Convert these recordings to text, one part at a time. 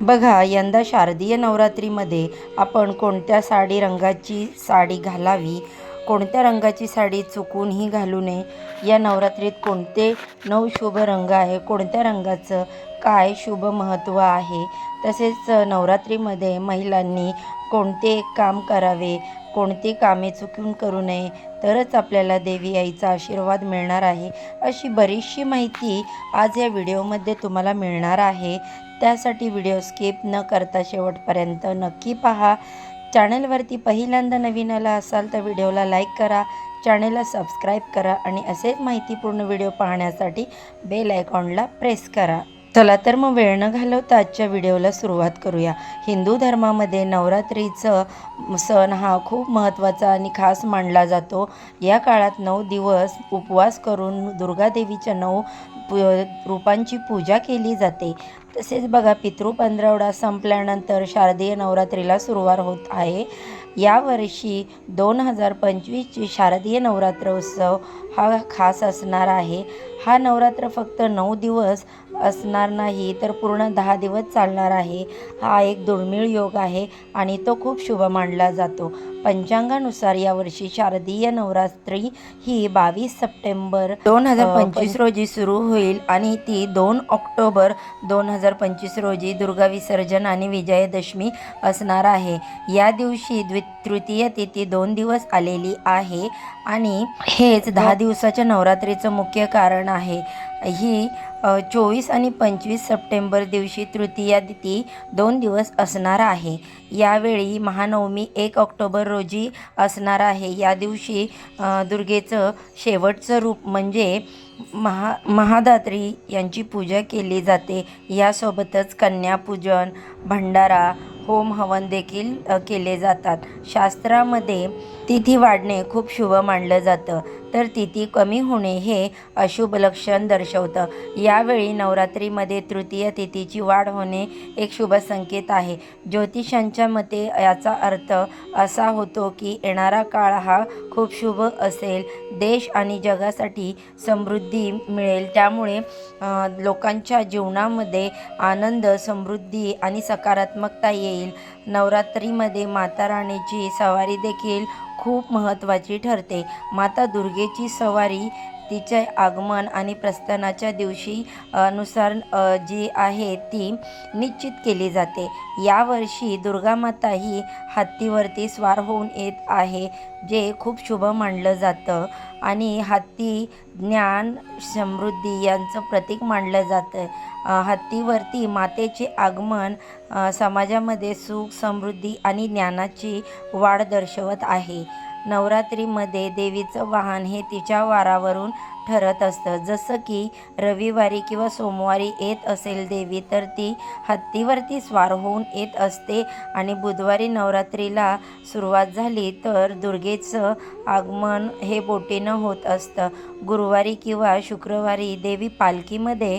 बघा यंदा शारदीय नवरात्रीमध्ये आपण कोणत्या साडी रंगाची साडी घालावी कोणत्या रंगाची साडी चुकूनही घालू नये या नवरात्रीत कोणते नऊ शुभ रंग आहे कोणत्या रंगाचं काय शुभ महत्त्व आहे तसेच नवरात्रीमध्ये महिलांनी कोणते काम करावे कोणती कामे चुकून करू नये तरच आपल्याला देवी आईचा आशीर्वाद मिळणार आहे अशी बरीचशी माहिती आज या व्हिडिओमध्ये तुम्हाला मिळणार आहे. त्यासाठी व्हिडिओ स्किप न करता शेवटपर्यंत नक्की पहा. चॅनलवरती पहिल्यांदा नवीन आला असाल तर व्हिडिओला लाईक करा चॅनेलला सबस्क्राईब करा आणि असेच माहितीपूर्ण व्हिडिओ पाहण्यासाठी बेल आयकॉनला प्रेस करा. चला तर मग वेळ न घालवता आजच्या व्हिडिओला सुरुवात करूया. हिंदू धर्मामध्ये नवरात्रीचं सण हा खूप महत्त्वाचा आणि खास मानला जातो. या काळात नऊ दिवस उपवास करून दुर्गादेवीच्या नऊ रूपांची पूजा केली जाते. तसेच बघा पितृ पंधरवडा संपल्यानंतर शारदीय नवरात्रीला सुरुवात होत आहे. यावर्षी दोन हजार पंचवीसची शारदीय नवरात्र उत्सव हा खास असणार आहे. हा नवरात्र फक्त नऊ दिवस असणार नाही तर पूर्ण दहा दिवस चालणार आहे. हा एक दुर्मिळ योग आहे आणि तो खूप शुभ मानला जातो. पंचांगानुसार यावर्षी शारदीय नवरात्री ही बावीस सप्टेंबर दोन हजार पंचवीस रोजी सुरू होईल आणि ती दोन ऑक्टोबर दोन हजार पंचवीस रोजी दुर्गा विसर्जन आणि विजयादशमी असणार आहे. या दिवशी द्वि तृतीय तिथी दोन दिवस आलेली आहे आणि हेच दहा दिवसाच्या नवरात्रीचं मुख्य कारण आहे. ही चोवीस आणि पंचवीस सप्टेंबर दिवशी तृतीया तिथी दोन दिवस असणार आहे. यावेळी महानवमी एक ऑक्टोबर रोजी असणार आहे. या दिवशी दुर्गेचं शेवटचं रूप म्हणजे महा महादात्री यांची पूजा केली जाते. यासोबतच कन्यापूजन भंडारा होम हवन देखील केले जातात. शास्त्रामध्ये तिथी वाढणे खूप शुभ मानलं जातं. तर तिथी कमी होणे हे अशुभ लक्षण दर्शवतं. यावेळी नवरात्रीमध्ये तृतीय तिथीची वाढ होणे एक शुभ संकेत आहे. ज्योतिषांच्या मते याचा अर्थ असा होतो की येणारा काळ हा खूप शुभ असेल. देश आणि जगासाठी समृद्धी मिळेल. त्यामुळे लोकांच्या जीवनामध्ये आनंद समृद्धी आणि सकारात्मकता येईल. नवरात्रीमध्ये माता राणीची सवारी देखील खूप महत्त्वाची ठरते. माता दुर्गेची सवारी तिचे आगमन आणि प्रस्थानाच्या दिवशी अनुसार जी आहे ती निश्चित केली जाते. यावर्षी दुर्गामाता ही हत्तीवरती स्वार होऊन येत आहे जे खूप शुभ मानलं जातं. आणि हत्ती ज्ञान समृद्धी यांचं प्रतीक मानलं जातं. हत्तीवरती मातेचे आगमन समाजामध्ये सुख समृद्धी आणि ज्ञानाची वाढ दर्शवत आहे. नवरात्रीमध्ये देवीचं वाहन हे तिच्या वारावरून ठरत असतं. जसं की रविवारी किंवा सोमवारी येत असेल देवी तर ती हत्तीवरती स्वार होऊन येत असते आणि बुधवारी नवरात्रीला सुरुवात झाली तर दुर्गेचं आगमन हे बोटीनं होत असतं. गुरुवारी किंवा शुक्रवारी देवी पालखीमध्ये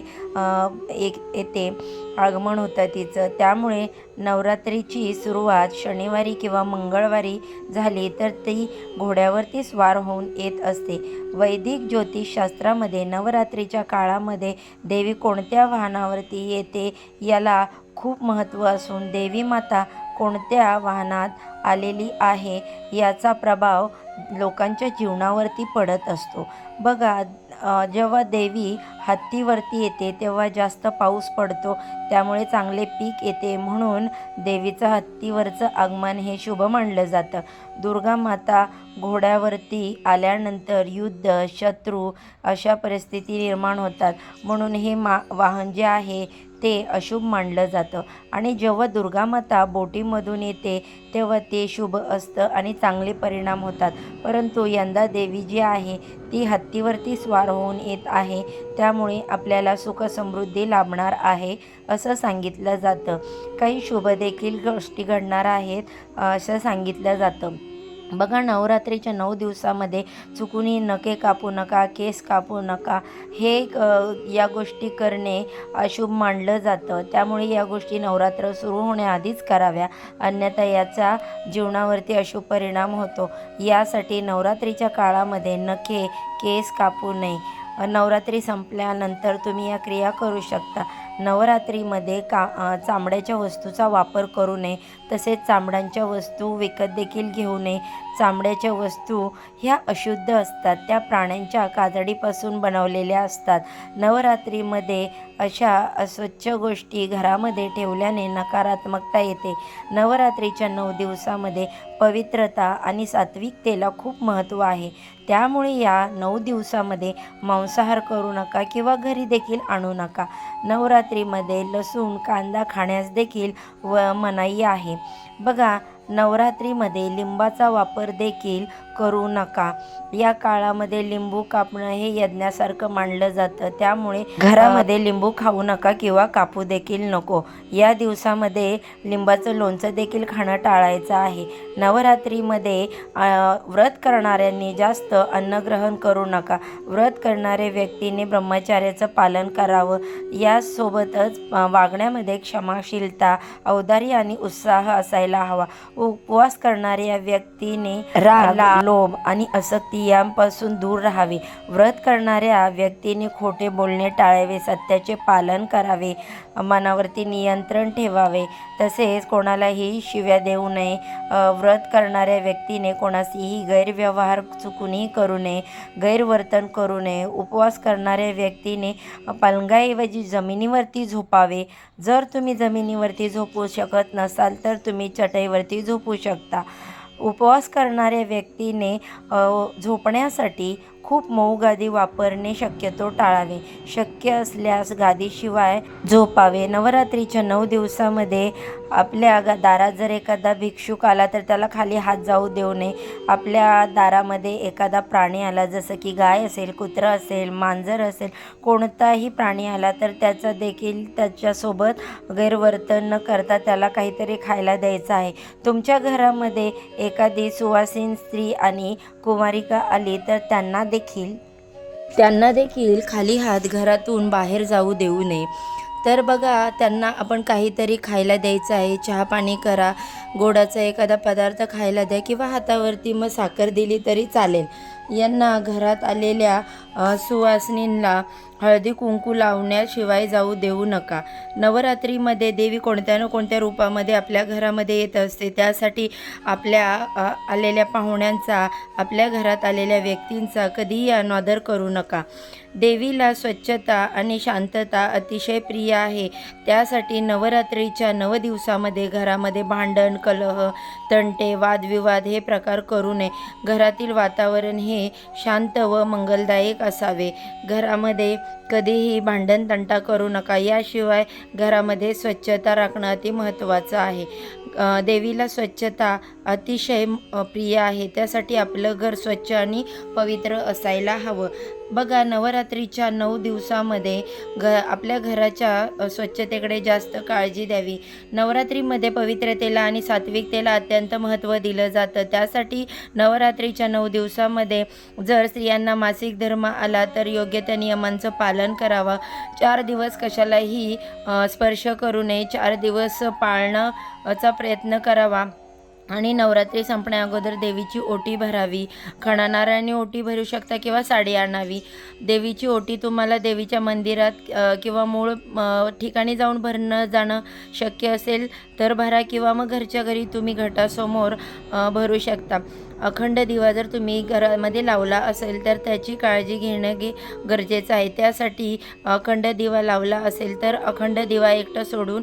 एक येते आगमन होतं तिचं. त्यामुळे नवरात्रीची सुरुवात शनिवारी किंवा मंगळवारी झाली तर ती घोड्यावरती स्वार होऊन येत असते. वैदिक ज्योतिष शास्त्रामध्ये नवरात्रीच्या काळामध्ये देवी कोणत्या वाहनावरती येते याला खूप महत्त्व असून देवी माता कोणत्या वाहनात आलेली आहे याचा प्रभाव लोकांच्या जीवनावरती पडत असतो. बघा जेव्हा देवी हत्तीवरती येते तेव्हा जास्त पाऊस पडतो त्यामुळे चांगले पीक येते म्हणून देवीचं हत्तीवरचं आगमन हे शुभ मानलं जातं. दुर्गा माता घोड्यावरती आल्यानंतर युद्ध शत्रू अशा परिस्थिती निर्माण होतात. म्हणून हे मा वाहन जे आहे ते अशुभ मानलं जातं. आणि जेव्हा दुर्गामाता बोटीमधून येते तेव्हा ते शुभ असतं आणि चांगले परिणाम होतात. परंतु यंदा देवी जी आहे ती हत्तीवरती स्वार होऊन येत आहे. त्यामुळे आपल्याला सुख समृद्धी लाभणार आहे असं सांगितलं जातं. काही शुभ देखील गोष्टी घडणार आहेत असं सांगितलं जातं. बघा नवरात्रीच्या नऊ दिवसामध्ये चुकूनही नखे कापू नका केस कापू नका. हे या गोष्टी करणे अशुभ मानलं जातं. त्यामुळे या गोष्टी नवरात्र सुरू होण्याआधीच कराव्या. अन्यथा याचा जीवनावरती अशुभ परिणाम होतो. यासाठी नवरात्रीच्या काळामध्ये नखे केस कापू नये. नवरात्री संपल्यानंतर तुम्ही या क्रिया करू शकता. नवरात्रीमध्ये का चामड्याच्या वस्तूचा वापर करू नये तसेच चामड्यांच्या वस्तू विकत देखील घेऊ नये. चामड्याच्या वस्तू ह्या अशुद्ध असतात. त्या प्राण्यांच्या काजडीपासून बनवलेल्या असतात. नवरात्रीमध्ये अशा अस्वच्छ गोष्टी घरामध्ये ठेवल्याने नकारात्मकता येते. नवरात्रीच्या नऊ दिवसामध्ये पवित्रता आणि सात्विकतेला खूप महत्त्व आहे. त्यामुळे या नऊ दिवसामध्ये मांसाहार करू नका किंवा घरी देखील आणू नका. नवरात्रीमध्ये लसूण कांदा खाण्यास देखील व मनाई आहे. बघा नवरात्रीमध्ये लिंबाचा वापर देखील करू नका. या काळामध्ये लिंबू कापणं हे यज्ञासारखं मानलं जातं. त्यामुळे घरामध्ये लिंबू खाऊ नका किंवा कापू देखील नको. या दिवसामध्ये लिंबाचं लोणचं देखील खाणं टाळायचं आहे. नवरात्रीमध्ये व्रत करणाऱ्यांनी जास्त अन्नग्रहण करू नका. व्रत करणारे व्यक्तीने ब्रह्मचार्याचं पालन करावं. यासोबतच वागण्यामध्ये क्षमाशीलता औदार्य आणि उत्साह असायला हवा. उपवास करणाऱ्या व्यक्तीने राग लोभ आणि आसक्ती यांपासून दूर राहावे. व्रत करणाऱ्या व्यक्तीने खोटे बोलणे टाळावे सत्याचे पालन करावे मनावरती नियंत्रण ठेवावे. तसेच कोणालाही शिव्या देऊ नये. व्रत करणाऱ्या व्यक्तीने कोणाशीही गैरव्यवहार चुकूनही करू नये गैरवर्तन करू नये. उपवास करणाऱ्या व्यक्तीने पलंगाऐवजी जमिनीवरती झोपावे. जर तुम्ही जमिनीवरती झोपू शकत नसाल तर तुम्ही चटईवरती झोपू शकता. उपवास करणाऱ्या व्यक्तीने झोपण्यासाठी खूप मऊ गादी वापरणे शक्यतो टाळावे. शक्य असल्यास गादीशिवाय झोपावे. नवरात्रीच्या नऊ दिवसामध्ये आपल्या गा दारात जर एखादा भिक्षुक आला तर त्याला खाली हात जाऊ देऊ नये. आपल्या दारामध्ये एखादा प्राणी आला जसं की गाय असेल कुत्रा असेल मांजर असेल कोणताही प्राणी आला तर त्याचा देखील त्याच्यासोबत गैरवर्तन न करता त्याला काहीतरी खायला द्यायचं आहे. तुमच्या घरामध्ये एखादी सुवासीन स्त्री आणि कुमारिका आली तर त्यांना देखील? त्यांना देखील खाली हात घरातून बाहेर जाऊ देऊ नये. तर बघा त्यांना आपण काहीतरी खायला द्यायचं आहे. चहा पाणी करा. गोडाचा एखादा पदार्थ खायला द्या किंवा हातावरती मग साखर दिली तरी चालेल. यांना घरात आलेल्या सुवासिनींना हळदी कुंकू लावण्याशिवाय जाऊ देऊ नका. नवरात्रीमध्ये देवी कोणत्या ना कोणत्या रूपामध्ये आपल्या घरामध्ये येत असते त्यासाठी आपल्या आलेल्या पाहुण्यांचा आपल्या घरात आलेल्या व्यक्तींचा कधीही अनादर करू नका. देवीला स्वच्छता आणि शांतता अतिशय प्रिय आहे. त्यासाठी नवरात्रीच्या नव दिवसामध्ये घरामध्ये भांडण कलह तंटे वादविवाद हे प्रकार करू नये. घरातील वातावरण हे हे शांत व मंगलदायक असावे. घरामध्ये कधीही भांडण तंटा करू नका. याशिवाय घरामध्ये स्वच्छता राखणं अति महत्त्वाचं आहे. देवीला स्वच्छता अतिशय प्रिय आहे. त्यासाठी आपलं घर स्वच्छ आणि पवित्र असायला हवं. बघा नवरात्रीच्या नऊ दिवसामध्ये घ आपल्या घराच्या स्वच्छतेकडे जास्त काळजी द्यावी. नवरात्रीमध्ये पवित्रतेला आणि सात्विकतेला अत्यंत महत्त्व दिलं जातं. त्यासाठी नवरात्रीच्या नऊ दिवसामध्ये जर स्त्रियांना मासिक धर्म आला तर योग्य त्या नियमांचं पालन करावं. चार दिवस कशालाही स्पर्श करू नये. चार दिवस पाळणं चा प्रयत्न करावा. आणि नवरात्री संपण्या अगोदर देवीची ओटी भरावी. खणानारायणी ओटी भरू शकता किंवा साडी आणावी. देवीची ओटी तुम्हाला देवीच्या मंदिरात किंवा मूळ ठिकाणी जाऊन भरणं जाणं शक्य असेल तर भरा किंवा मग घरच्या घरी तुम्ही घटासमोर भरू शकता. अखंड दिवा जर तुम्ही घरामध्ये लावला असेल तर त्याची काळजी घेणं गे गरजेचं आहे. त्यासाठी अखंड दिवा लावला असेल तर अखंड दिवा एकटं सोडून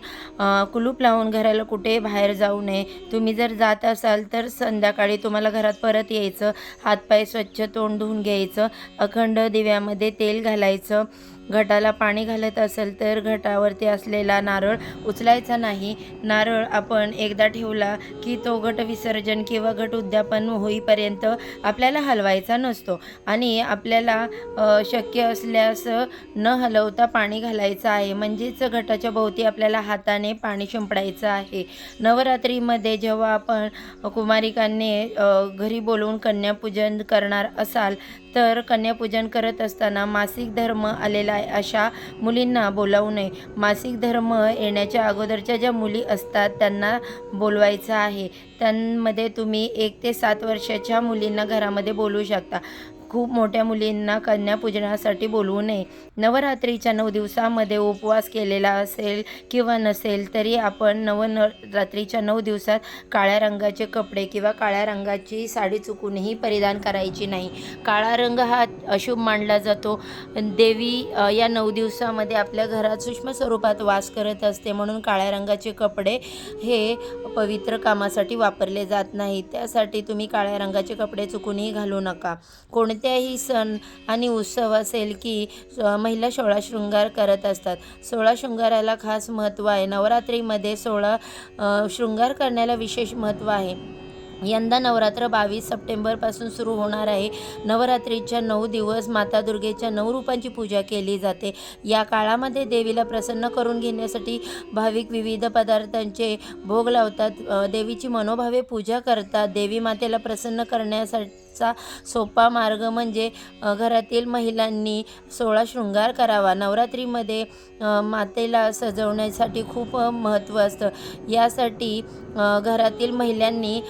कुलूप लावून घराला कुठे बाहेर जाऊ नये. तुम्ही जर जात असाल तर संध्याकाळी तुम्हाला घरात परत यायचं. हातपाय स्वच्छ तोंड धुवून घ्यायचं. अखंड दिव्यामध्ये तेल घालायचं. घटाला पाणी घालत असेल तर घटावरती असलेला नारळ उचलायचा नाही. नारळ आपण एकदा ठेवला की तो घट विसर्जन किंवा घट उद्यापन होईपर्यंत आपल्याला हलवायचा नसतो. आणि आपल्याला शक्य असल्यास न हलवता पाणी घालायचं आहे. म्हणजेच घटाच्या भोवती आपल्याला हाताने पाणी शिंपडायचं आहे. नवरात्रीमध्ये जेव्हा आपण कुमारिकांनी घरी बोलवून कन्यापूजन करणार असाल तर कन्यापूजन करत असताना मासिक धर्म आलेला आहे अशा मुलींना बोलावू नये. मासिक धर्म येण्याच्या अगोदरच्या ज्या मुली असतात त्यांना बोलवायचं आहे. त्यांमध्ये तुम्ही एक ते सात वर्षाच्या मुलींना घरामध्ये बोलू शकता. खूप मोठ्या मुलींना कन्यापूजनासाठी बोलवू नये. नवरात्रीच्या नऊ दिवसामध्ये उपवास केलेला असेल किंवा नसेल तरी आपण नवरात्रीच्या नऊ दिवसात काळ्या रंगाचे कपडे किंवा काळ्या रंगाची साडी चुकूनही परिधान करायची नाही. काळा रंग हा अशुभ मानला जातो. देवी या नऊ दिवसामध्ये आपल्या घरात सूक्ष्म स्वरूपात वास करत असते म्हणून काळ्या रंगाचे कपडे हे पवित्र कामासाठी वापरले जात नाही त्यासाठी तुम्ही काळ्या रंगाचे कपडे चुकूनही घालू नका. कोणत्याही सण आणि उत्सव असेल की महिला सोळा शृंगार करत असतात. सोळा शृंगाराला खास महत्त्व आहे. नवरात्रीमध्ये सोळा शृंगार करण्याला विशेष महत्त्व आहे. यंदा नवरात्र बावीस सप्टेंबरपासून सुरू होणार आहे. नवरात्रीच्या नऊ दिवस माता दुर्गेच्या नऊ रूपांची पूजा केली जाते. या काळामध्ये देवीला प्रसन्न करून घेण्यासाठी भाविक विविध पदार्थांचे भोग लावतात. देवीची मनोभावे पूजा करतात. देवी मातेला प्रसन्न आजचा सोपा मार्ग म्हणजे घरातील महिलांनी सोळा शृंगार करावा. नवरात्रीमध्ये मातेला सजवण्यासाठी खूप महत्त्व असतं. यासाठी घरातील महिलांनी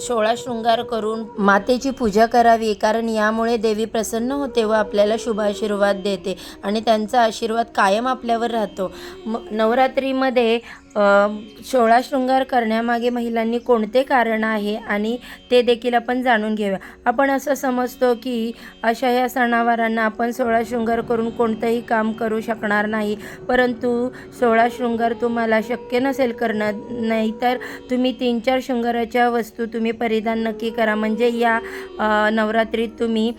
सोळा शृंगार करून मातेची पूजा करावी कारण यामुळे देवी प्रसन्न होते व आपल्याला शुभाशीर्वाद देते आणि त्यांचा आशीर्वाद कायम आपल्यावर राहतो. म नवरात्रीमध्ये सोळा शृंगार करण्यामागे महिलांनी कोणते कारण आहे आणि ते देखील आपण जाणून घेऊया. आपण असं समजतो की अशा या सणावारांना आपण सोळा शृंगार करून कोणतंही काम करू शकणार नाही. परंतु सोळा शृंगार तुम्हाला शक्य नसेल करणं नाहीतर तुम्ही तीन चार शृंगाराच्या वस्तू तुम्ही परिधान नक्की करा. म्हणजे या नवरात्रीत तुम्ही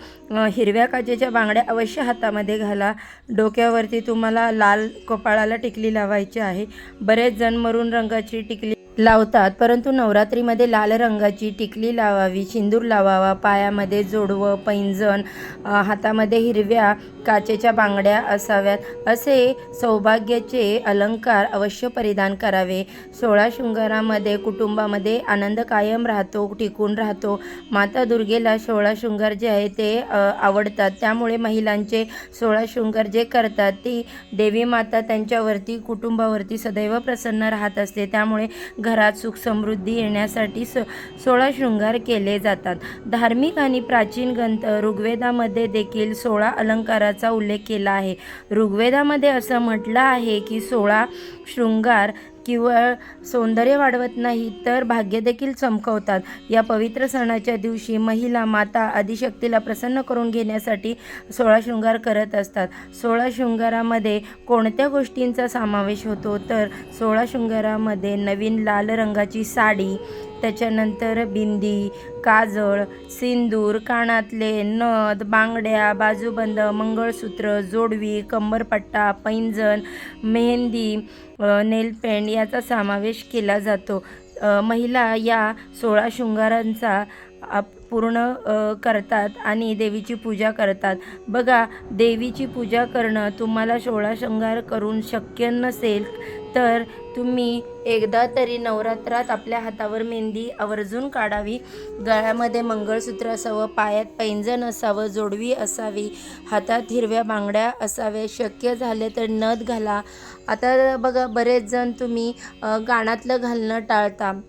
हिरव्या काचेच्या बांगड्या अवश्य हातामध्ये घाला. डोक्यावरती तुम्हाला लाल कपाळाला टिकली लावायची आहे. बरेच जण मरून रंगाची टिकली. लावतात परंतु नवरात्रीमध्ये लाल रंगाची टिकली लावावी सिंदूर लावावा पायामध्ये जोडवं पैंजण हातामध्ये हिरव्या काचेच्या बांगड्या असाव्यात असे सौभाग्याचे अलंकार अवश्य परिधान करावे. सोळा शृंगारामध्ये कुटुंबामध्ये आनंद कायम राहतो टिकून राहतो. माता दुर्गेला सोळा शृंगार जे आहे ते आवडतात. त्यामुळे महिलांचे सोळा शृंगार जे करतात ती देवी माता त्यांच्यावरती कुटुंबावरती सदैव प्रसन्न राहत असते. त्यामुळे घरात सुख समृद्धी येण्यासाठी सो सोळा शृंगार केले जातात. धार्मिक आणि प्राचीन ग्रंथ ऋग्वेदामध्ये देखील सोळा अलंकाराचा उल्लेख केला आहे. ऋग्वेदामध्ये असं म्हटलं आहे की सोळा शृंगार केवळ सौंदर्य वाढवत नाही तर भाग्यदेखील चमकवतात. या पवित्र सणाच्या दिवशी महिला माता आदिशक्तीला प्रसन्न करून घेण्यासाठी सोळा शृंगार करत असतात. सोळा शृंगारामध्ये कोणत्या गोष्टींचा समावेश होतो? तर सोळा शृंगारामध्ये नवीन लाल रंगाची साडी त्याच्यानंतर बिंदी काजळ सिंदूर कानातले नथ बांगड्या बाजूबंद मंगळसूत्र जोडवी कंबरपट्टा पैंजण मेहंदी नेलपेंट याचा समावेश केला जातो. महिला या सोळा शृंगारांचा आप पूर्ण करतात आणि देवीची पूजा करतात. बघा देवीची पूजा करणं तुम्हाला सोळा शृंगार करून शक्य नसेल तर तुम्ही एकदा तरी नवरात्रात आपल्या हातावर मेहंदी आवर्जून काढावी. गळ्यामध्ये मंगळसूत्र असावं पायात पैंजण असावं जोडवी असावी हातात हिरव्या बांगड्या असाव्या शक्य झाले तर नथ घाला. आता बघा बरेच जण तुम्ही अ, कानातलं घालणं टाळता.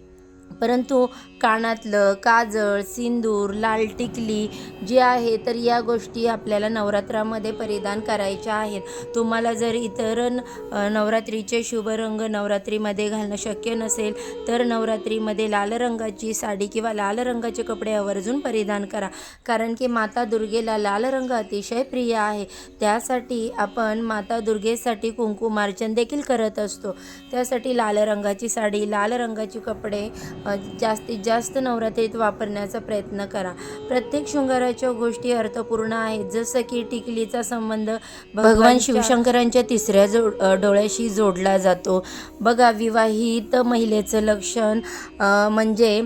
परंतु कानातलं काजळ सिंदूर लाल टिकली जी आहे तर या गोष्टी आपल्याला नवरात्रामध्ये परिधान करायच्या आहेत. तुम्हाला जर इतर नवरात्रीचे शुभ रंग नवरात्रीमध्ये घालणं शक्य नसेल तर नवरात्रीमध्ये लाल रंगाची साडी किंवा लाल रंगाचे कपडे आवर्जून परिधान करा. कारण की माता दुर्गेला लाल रंग अतिशय प्रिय आहे. त्यासाठी आपण माता दुर्गेसाठी कुंकुमार्चन देखील करत असतो. त्यासाठी लाल रंगाची साडी लाल रंगाची कपडे जास्तीत जास्त जास्त नवरात्रीत वापरण्याचा प्रयत्न करा. प्रत्येक शृंगाराच्या गोष्टी अर्थपूर्ण आहेत. जसं की टिकलीचा संबंध भगवान शिवशंकरांच्या तिसऱ्या जो डोळ्याशी जोडला जातो. बघा विवाहित महिलेचं लक्षण म्हणजे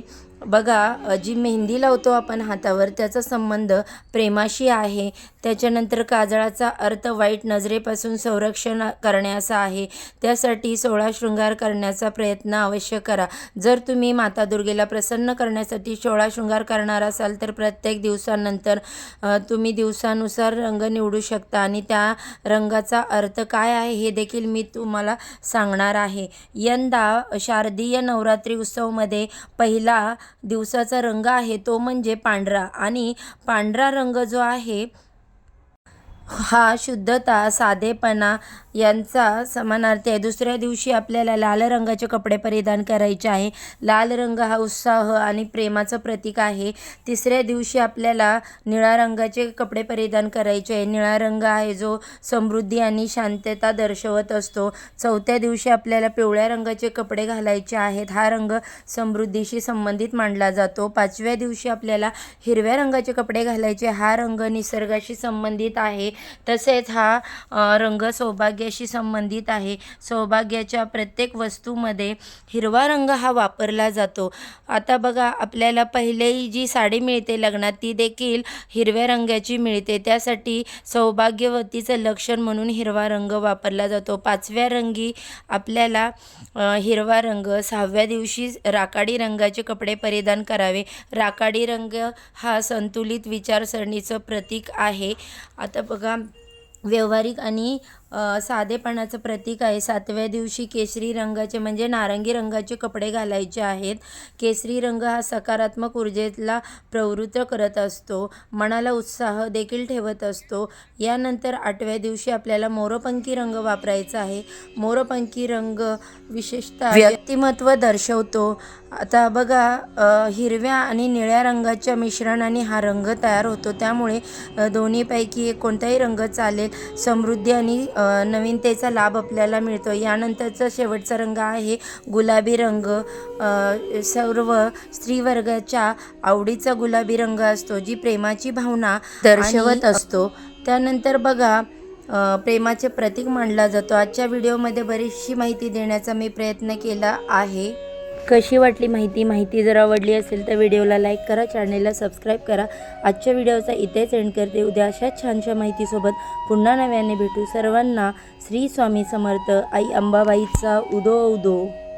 बघा जी मेहंदी लावतो आपण हातावर त्याचा संबंध प्रेमाशी आहे. त्याच्यानंतर काजळाचा अर्थ वाईट नजरेपासून संरक्षण करण्याचा आहे. त्यासाठी सोळा शृंगार करण्याचा प्रयत्न अवश्य करा. जर तुम्ही माता दुर्गेला प्रसन्न करण्यासाठी सोळा शृंगार करणार असाल तर प्रत्येक दिवसानंतर तुम्ही दिवसानुसार रंग निवडू शकता. आणि त्या रंगाचा अर्थ काय आहे हे देखील मी तुम्हाला सांगणार आहे. यंदा शारदीय नवरात्री उत्सवमध्ये पहिला दिवसाचा रंग आहे तो म्हणजे पांढरा. आणि पांढरा रंग जो आहे हा शुद्धता साधेपणा यांचा समानार्थी आहे. दुसऱ्या दिवशी आपल्याला लाल रंगाचे कपडे परिधान करायचे आहे. लाल रंग हा उत्साह आणि प्रेमाचं प्रतीक आहे. तिसऱ्या दिवशी आपल्याला निळ्या रंगाचे कपडे परिधान करायचे आहे. निळा रंग आहे जो समृद्धी आणि शांतता दर्शवत असतो. चौथ्या दिवशी आपल्याला पिवळ्या रंगाचे कपडे घालायचे आहेत. हा रंग समृद्धीशी संबंधित मानला जातो. पाचव्या दिवशी आपल्याला हिरव्या रंगाचे कपडे घालायचे. हा रंग निसर्गाशी संबंधित आहे. तसेच हा रंग सौभाग्य सौभाग्याशी संबंधित आहे. सौभाग्याच्या प्रत्येक वस्तूमध्ये हिरवा रंग हा वापरला जातो. आता बघा आपल्याला पहिलेही जी साडी मिळते लग्नात ती देखील हिरव्या रंगाची मिळते. त्यासाठी सौभाग्यवतीचं लक्षण म्हणून हिरवा रंग वापरला जातो. पाचव्या रंगी आपल्याला हिरवा रंग सहाव्या दिवशी राखाडी रंगाचे कपडे परिधान करावे. राखाडी रंग हा संतुलित विचारसरणीचं प्रतीक आहे. आता बघा व्यवहारिक आणि साधेपणाचं प्रतीक आहे. सातव्या दिवशी केशरी रंगाचे म्हणजे नारंगी रंगाचे कपडे घालायचे आहेत. केसरी रंग हा सकारात्मक ऊर्जेला प्रवृत्त करत असतो. मनाला उत्साह देखील ठेवत असतो. यानंतर आठव्या दिवशी आपल्याला मोरपंखी रंग वापरायचा आहे. मोरपंखी रंग विशेषतः व्यक्तिमत्व दर्शवतो. आता बघा हिरव्या आणि निळ्या रंगाच्या मिश्रणाने हा रंग तयार होतो. त्यामुळे दोन्हीपैकी एक कोणताही रंग चालेल समृद्धी आणि नवीनतेचा लाभ आपल्याला मिळतो. यानंतरचा शेवटचा रंग आहे गुलाबी रंग. सर्व स्त्रीवर्गाच्या आवडीचा गुलाबी रंग असतो जी प्रेमाची भावना दर्शवत असतो. त्यानंतर बघा प्रेमाचे प्रतीक मानला जातो. आजच्या व्हिडिओमध्ये बरीचशी माहिती देण्याचा मी प्रयत्न केला आहे. कशी वाटली माहिती माहिती जर आवडली असेल तर व्हिडिओला लाईक करा चॅनेलला सबस्क्राईब करा. आजच्या व्हिडिओचा इथेच एंड करते. उद्या अशाच छानशा माहितीसोबत पुन्हा नव्याने भेटू. सर्वांना श्री स्वामी समर्थ. आई अंबाबाईचा उदो उदो.